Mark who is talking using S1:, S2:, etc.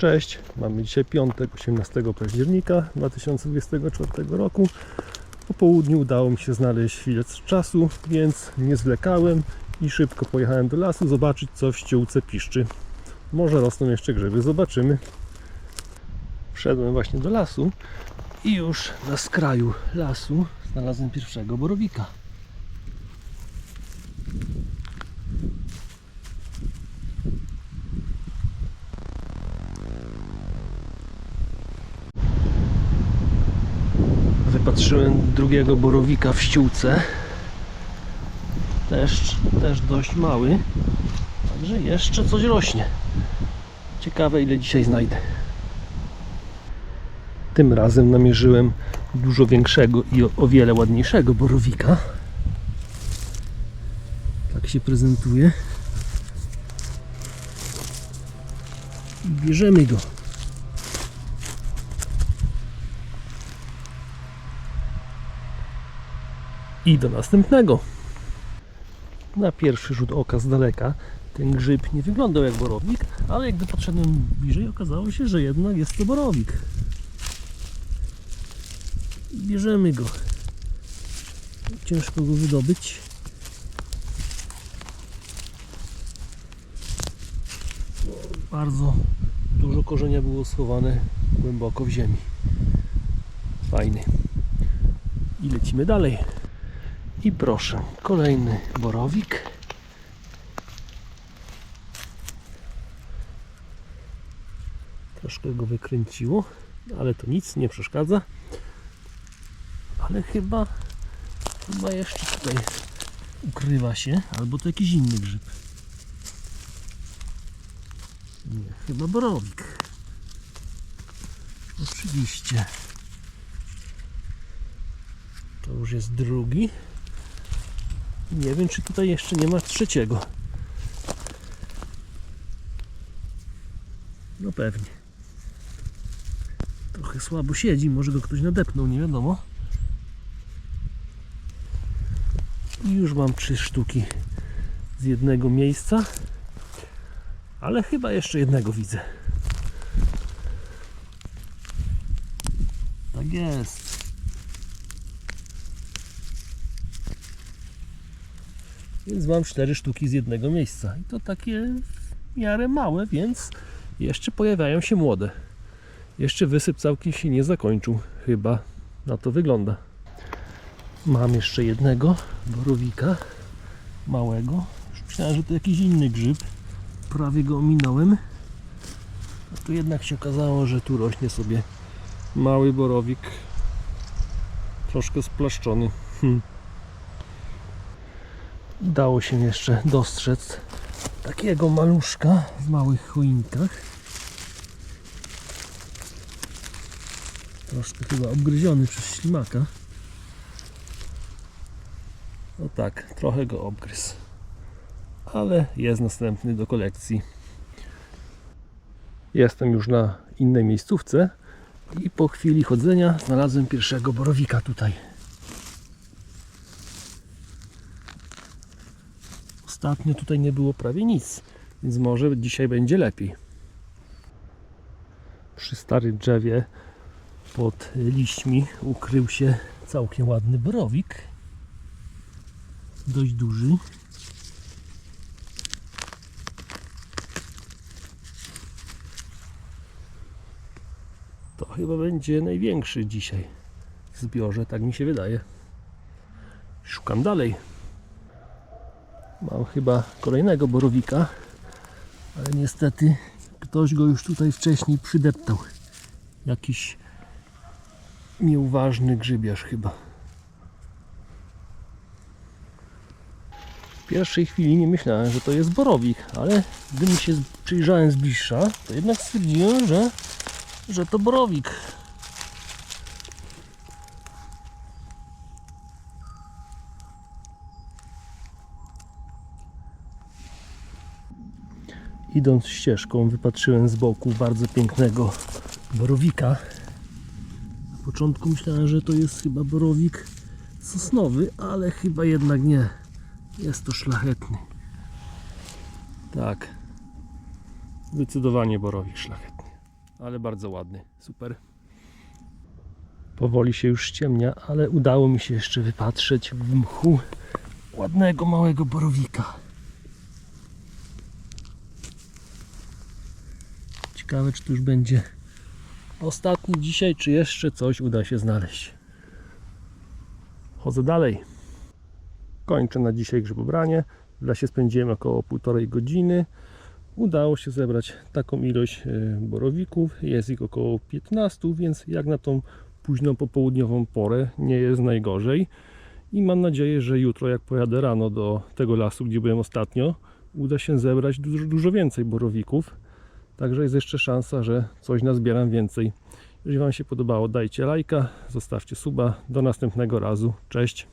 S1: Cześć, mamy dzisiaj piątek, 18 października 2024 roku. Po południu udało mi się znaleźć chwilę czasu, więc nie zwlekałem i szybko pojechałem do lasu zobaczyć co w ściółce piszczy. Może rosną jeszcze grzyby, zobaczymy. Wszedłem właśnie do lasu i już na skraju lasu znalazłem pierwszego borowika. Wypatrzyłem drugiego borowika w ściółce. Też, też dość mały. Także jeszcze coś rośnie. Ciekawe ile dzisiaj znajdę. Tym razem namierzyłem dużo większego i o, wiele ładniejszego borowika. Tak się prezentuje. I bierzemy go. I do następnego. Na pierwszy rzut oka z daleka ten grzyb nie wyglądał jak borowik, ale jak podszedłem bliżej, okazało się, że jednak jest to borowik. I Bierzemy go. Ciężko go wydobyć. Bardzo dużo korzenia było schowane głęboko w ziemi. Fajny. I lecimy dalej. I proszę, kolejny borowik. Troszkę go wykręciło, ale to nic, nie przeszkadza. Ale chyba, chyba jeszcze tutaj ukrywa się, albo to jakiś inny grzyb. Nie, chyba borowik. Oczywiście. To już jest drugi. Nie wiem, czy tutaj jeszcze nie ma trzeciego. No pewnie. Trochę słabo siedzi, może go ktoś nadepnął, nie wiadomo. I już mam trzy sztuki z jednego miejsca. Ale chyba jeszcze jednego widzę. Tak jest. Więc mam cztery sztuki z jednego miejsca. I to takie w miarę małe, więc jeszcze pojawiają się młode. Jeszcze wysyp całkiem się nie zakończył. Chyba na to wygląda. Mam jeszcze jednego borowika małego. Już myślałem, że to jakiś inny grzyb. Prawie go ominąłem. A tu jednak się okazało, że tu rośnie sobie mały borowik. Troszkę splaszczony. Hm udało się jeszcze dostrzec takiego maluszka w małych choinkach. Troszkę chyba obgryziony przez ślimaka. No tak, trochę go obgryzł. Ale jest następny do kolekcji. Jestem już na innej miejscówce i po chwili chodzenia znalazłem pierwszego borowika tutaj. Ostatnio tutaj nie było prawie nic, więc może dzisiaj będzie lepiej. Przy starym drzewie pod liśćmi ukrył się całkiem ładny borowik. Dość duży. To chyba będzie największy dzisiaj w zbiorze, tak mi się wydaje. Szukam dalej. Mam chyba kolejnego borowika, ale niestety ktoś go już tutaj wcześniej przydeptał. Jakiś nieuważny grzybiarz chyba. W pierwszej chwili nie myślałem, że to jest borowik, ale gdy mi się przyjrzałem z bliższa, to jednak stwierdziłem, że, że to borowik. Idąc ścieżką wypatrzyłem z boku bardzo pięknego borowika. Na początku myślałem, że to jest chyba borowik sosnowy, ale chyba jednak nie. Jest to szlachetny. Tak. Zdecydowanie borowik szlachetny. ale bardzo ładny. Super. Powoli się już ściemnia, ale udało mi się jeszcze wypatrzeć w mchu ładnego małego borowika. Ciekawe, czy tu już będzie ostatni dzisiaj, czy jeszcze coś uda się znaleźć. Chodzę dalej. Kończę na dzisiaj grzybobranie. W lesie spędziłem około półtorej godziny. Udało się zebrać taką ilość e, borowików. Jest ich około 15, więc jak na tą późną popołudniową porę nie jest najgorzej. I mam nadzieję, że jutro, jak pojadę rano do tego lasu, gdzie byłem ostatnio, uda się zebrać dużo, dużo więcej borowików. Także jest jeszcze szansa, że coś nazbieram więcej. Jeżeli Wam się podobało, dajcie lajka, zostawcie suba. Do następnego razu. Cześć!